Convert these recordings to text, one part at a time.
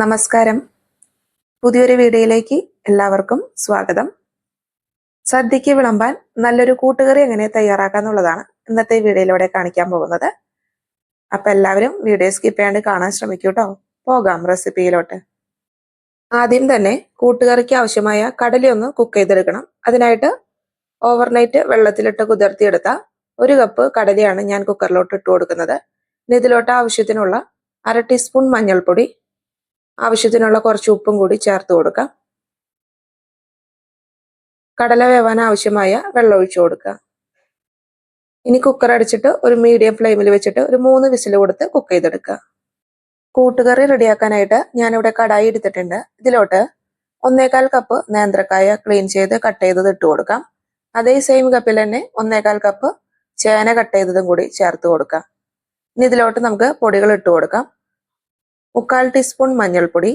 നമസ്കാരം. പുതിയൊരു വീഡിയോയിലേക്ക് എല്ലാവർക്കും സ്വാഗതം. സദ്യക്ക് വിളമ്പാൻ നല്ലൊരു കൂട്ടുകറി എങ്ങനെ തയ്യാറാക്കാന്നുള്ളതാണ് ഇന്നത്തെ വീഡിയോയിലൂടെ കാണിക്കാൻ പോകുന്നത്. അപ്പൊ എല്ലാവരും വീഡിയോ സ്കിപ്പ് ചെയ്യാണ്ട് കാണാൻ ശ്രമിക്കൂട്ടോ പോകാം റെസിപ്പിയിലോട്ട്. ആദ്യം തന്നെ കൂട്ടുകറിക്ക് ആവശ്യമായ കടലയൊന്ന് കുക്ക് ചെയ്തെടുക്കണം. അതിനായിട്ട് ഓവർനൈറ്റ് വെള്ളത്തിലിട്ട് കുതിർത്തിയെടുത്ത ഒരു കപ്പ് കടലയാണ് ഞാൻ കുക്കറിലോട്ട് ഇട്ട് കൊടുക്കുന്നത്. ഇതിലോട്ട് ആവശ്യത്തിനുള്ള അര ടീസ്പൂൺ മഞ്ഞൾപ്പൊടി ആവശ്യത്തിനുള്ള കുറച്ച് ഉപ്പും കൂടി ചേർത്ത് കൊടുക്കാം. കടല വേവാൻ ആവശ്യമായ വെള്ളം ഒഴിച്ചു കൊടുക്കുക. ഇനി കുക്കർ അടിച്ചിട്ട് ഒരു മീഡിയം ഫ്ലെയിമിൽ വെച്ചിട്ട് ഒരു മൂന്ന് വിസിൽ കൊടുത്ത് കുക്ക് ചെയ്തെടുക്കുക. കൂട്ടുകറി റെഡിയാക്കാനായിട്ട് ഞാനിവിടെ കടായി എടുത്തിട്ടുണ്ട്. ഇതിലോട്ട് ഒന്നേകാൽ കപ്പ് നേന്ത്രക്കായ ക്ലീൻ ചെയ്ത് കട്ട് ചെയ്തത് ഇട്ട് കൊടുക്കാം. അതേ സെയിം കപ്പിൽ തന്നെ ഒന്നേകാൽ കപ്പ് ചേന കട്ട് ചെയ്തതും കൂടി ചേർത്ത് കൊടുക്കാം. ഇനി ഇതിലോട്ട് നമുക്ക് പൊടികൾ ഇട്ട് കൊടുക്കാം. മുക്കാൽ ടീസ്പൂൺ മഞ്ഞൾപ്പൊടി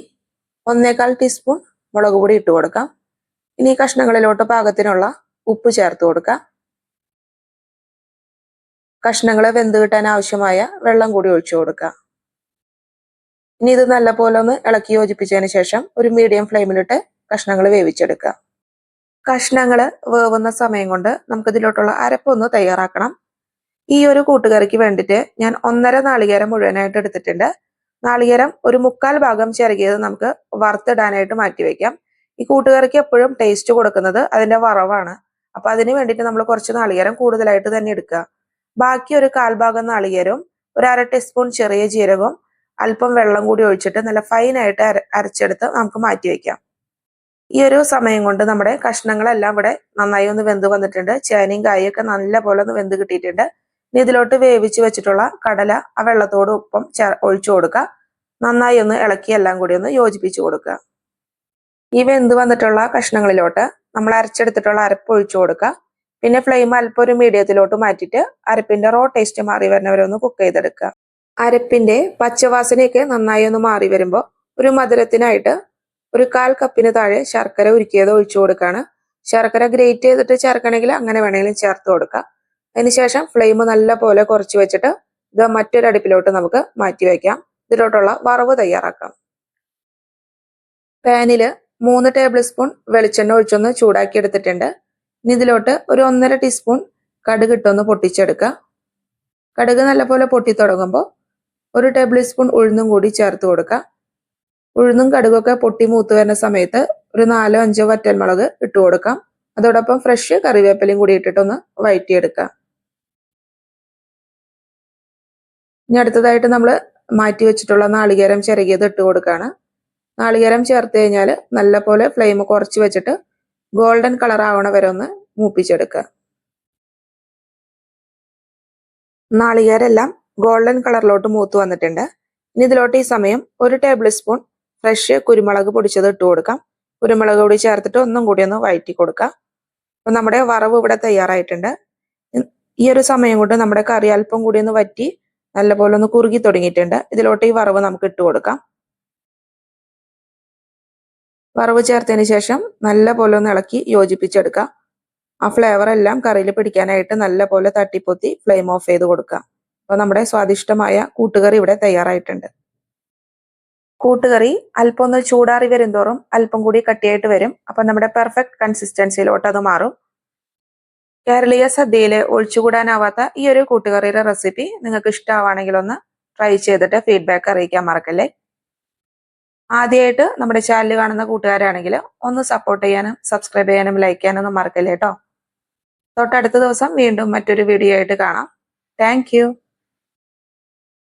ഒന്നേകാൽ ടീസ്പൂൺ മുളക് പൊടി ഇട്ട് കൊടുക്കാം. ഇനി കഷ്ണങ്ങളിലോട്ട് പാകത്തിനുള്ള ഉപ്പ് ചേർത്ത് കൊടുക്കാം. കഷ്ണങ്ങളെ വെന്ത് കിട്ടാൻ ആവശ്യമായ വെള്ളം കൂടി ഒഴിച്ചു കൊടുക്കുക ഇനി ഇത് നല്ലപോലെ ഒന്ന് ഇളക്കി യോജിപ്പിച്ചതിന് ശേഷം ഒരു മീഡിയം ഫ്ലെയിമിലിട്ട് കഷ്ണങ്ങൾ വേവിച്ചെടുക്കുക കഷ്ണങ്ങൾ വേവുന്ന സമയം കൊണ്ട് നമുക്ക് ഇതിലോട്ടുള്ള അരപ്പൊന്ന് തയ്യാറാക്കണം. ഈ ഒരു കൂട്ടുകറിക്ക് വേണ്ടിയിട്ട് ഞാൻ ഒന്നര നാളികേരം മുഴുവനായിട്ട് എടുത്തിട്ടുണ്ട്. നാളികേരം ഒരു മുക്കാൽ ഭാഗം ചിരകിയത് നമുക്ക് വറുത്തിടാനായിട്ട് മാറ്റി വെക്കാം. ഈ കൂട്ടുകറിക്ക് എപ്പോഴും ടേസ്റ്റ് കൊടുക്കുന്നത് അതിന്റെ വറവാണ്. അപ്പൊ അതിന് വേണ്ടിയിട്ട് നമ്മൾ കുറച്ച് നാളികേരം കൂടുതലായിട്ട് തന്നെ എടുക്കുക. ബാക്കി ഒരു കാൽഭാഗം നാളികേരവും ഒരു അര ടീസ്പൂൺ ചെറിയ ജീരകവും അല്പം വെള്ളം കൂടി ഒഴിച്ചിട്ട് നല്ല ഫൈനായിട്ട് അര അരച്ചെടുത്ത് നമുക്ക് മാറ്റി വെക്കാം. ഈ ഒരു സമയം കൊണ്ട് നമ്മുടെ കഷ്ണങ്ങളെല്ലാം ഇവിടെ നന്നായി ഒന്ന് വെന്ത് വന്നിട്ടുണ്ട്. ചേനയും കായും ഒക്കെ നല്ല പോലെ ഒന്ന് വെന്ത് കിട്ടിയിട്ടുണ്ട്. ഇനി ഇതിലോട്ട് വേവിച്ച് വെച്ചിട്ടുള്ള കടല ആ വെള്ളത്തോട് ഒപ്പം ഒഴിച്ചു കൊടുക്കുക. നന്നായി ഒന്ന് ഇളക്കി എല്ലാം കൂടി ഒന്ന് യോജിപ്പിച്ചു കൊടുക്കുക. ഈ വെന്ത് വന്നിട്ടുള്ള കഷ്ണങ്ങളിലോട്ട് നമ്മൾ അരച്ചെടുത്തിട്ടുള്ള അരപ്പ് ഒഴിച്ചു കൊടുക്കുക. പിന്നെ ഫ്ലെയിം അല്പം ഒരു മീഡിയത്തിലോട്ട് മാറ്റിയിട്ട് അരപ്പിന്റെ റോ ടേസ്റ്റ് മാറി വരുന്നവരെ ഒന്ന് കുക്ക് ചെയ്തെടുക്കുക. അരപ്പിന്റെ പച്ചവാസനയൊക്കെ നന്നായി ഒന്ന് മാറി വരുമ്പോൾ ഒരു മധുരത്തിനായിട്ട് ഒരു കാൽ കപ്പിന് താഴെ ശർക്കര ഉരുക്കിയത് ഒഴിച്ചു കൊടുക്കുകയാണ്. ശർക്കര ഗ്രേറ്റ് ചെയ്തിട്ട് ചേർക്കണമെങ്കിൽ അങ്ങനെ വേണമെങ്കിലും ചേർത്ത് കൊടുക്കാം അതിനുശേഷം ഫ്ലെയിം നല്ല പോലെ കുറച്ച് വെച്ചിട്ട് ഇത് മറ്റൊരു അടുപ്പിലോട്ട് നമുക്ക് മാറ്റി വയ്ക്കാം ഇതിലോട്ടുള്ള വറവ് തയ്യാറാക്കാം. പാനിൽ മൂന്ന് ടേബിൾ സ്പൂൺ വെളിച്ചെണ്ണ ഒഴിച്ചൊന്ന് ചൂടാക്കി എടുത്തിട്ടുണ്ട്. ഇനി ഇതിലോട്ട് ഒരു ഒന്നര ടീസ്പൂൺ കടുക് ഇട്ടൊന്ന് പൊട്ടിച്ചെടുക്കുക കടുക് നല്ലപോലെ പൊട്ടി തുടങ്ങുമ്പോൾ ഒരു ടേബിൾ സ്പൂൺ ഉഴുന്നും കൂടി ചേർത്ത് കൊടുക്കുക ഉഴുന്നും കടുകൊക്കെ പൊട്ടി മൂത്ത് വരുന്ന സമയത്ത് ഒരു നാലോ അഞ്ചോ വറ്റൽമുളക് ഇട്ട് കൊടുക്കാം. അതോടൊപ്പം ഫ്രഷ് കറിവേപ്പിലയും കൂടി ഇട്ടിട്ടൊന്ന് വഴറ്റിയെടുക്കാം ഇനി അടുത്തതായിട്ട് നമ്മൾ മാറ്റി വെച്ചിട്ടുള്ള നാളികേരം ചിരകിയത് ഇട്ട് കൊടുക്കുകയാണ് നാളികേരം ചേർത്ത് കഴിഞ്ഞാൽ നല്ലപോലെ ഫ്ലെയിം കുറച്ച് വെച്ചിട്ട് ഗോൾഡൻ കളർ ആവണ വരെ ഒന്ന് മൂപ്പിച്ചെടുക്കുക. നാളികേരെല്ലാം ഗോൾഡൻ കളറിലോട്ട് മൂത്ത് വന്നിട്ടുണ്ട്. ഇനി ഇതിലോട്ട് ഈ സമയം ഒരു ടേബിൾ സ്പൂൺ ഫ്രഷ് കുരുമുളക് പൊടിച്ചത് ഇട്ട് കൊടുക്കാം. കുരുമുളക് കൂടി ചേർത്തിട്ട് ഒന്നും കൂടി ഒന്ന് വഴറ്റി കൊടുക്കാം. അപ്പൊ നമ്മുടെ വറവ് ഇവിടെ തയ്യാറായിട്ടുണ്ട്. ഈ ഒരു സമയം കൊണ്ട് നമ്മുടെ കറി അല്പം കൂടി ഒന്ന് വറ്റി നല്ലപോലെ ഒന്ന് കുറുകി തുടങ്ങിയിട്ടുണ്ട്. ഇതിലോട്ട് ഈ വറവ് നമുക്ക് ഇട്ട് കൊടുക്കാം. വറവ് ചേർത്തതിന് ശേഷം നല്ലപോലെ ഒന്ന് ഇളക്കി യോജിപ്പിച്ചെടുക്കാം ആ ഫ്ലേവർ എല്ലാം കറിയിൽ പിടിക്കാനായിട്ട് നല്ല പോലെ തട്ടിപ്പൊത്തി ഫ്ലെയിം ഓഫ് ചെയ്ത് കൊടുക്കാം അപ്പോൾ നമ്മുടെ സ്വാദിഷ്ടമായ കൂട്ടുകറി ഇവിടെ തയ്യാറായിട്ടുണ്ട്. കൂട്ടുകറി അല്പം ഒന്ന് ചൂടാറി വരും തോറും അല്പം കൂടി കട്ടിയായിട്ട് വരും. അപ്പൊ നമ്മുടെ പെർഫെക്റ്റ് കൺസിസ്റ്റൻസിയിലോട്ട് അത് മാറും. കേരളീയ സദ്യയിലെ ഒഴിച്ചുകൂടാനാവാത്ത ഈ ഒരു കൂട്ടുകറിയുടെ റെസിപ്പി നിങ്ങൾക്ക് ഇഷ്ടമാണെങ്കിൽ ഒന്ന് ട്രൈ ചെയ്തിട്ട് ഫീഡ്ബാക്ക് അറിയിക്കാൻ മറക്കല്ലേ? ആദ്യമായിട്ട് നമ്മുടെ ചാനൽ കാണുന്ന കൂട്ടുകാരാണെങ്കിൽ ഒന്ന് സപ്പോർട്ട് ചെയ്യാനും സബ്സ്ക്രൈബ് ചെയ്യാനും ലൈക്ക് ചെയ്യാനും ഒന്നും മറക്കല്ലേ കേട്ടോ തൊട്ടടുത്ത ദിവസം വീണ്ടും മറ്റൊരു വീഡിയോ ആയിട്ട് കാണാം. താങ്ക്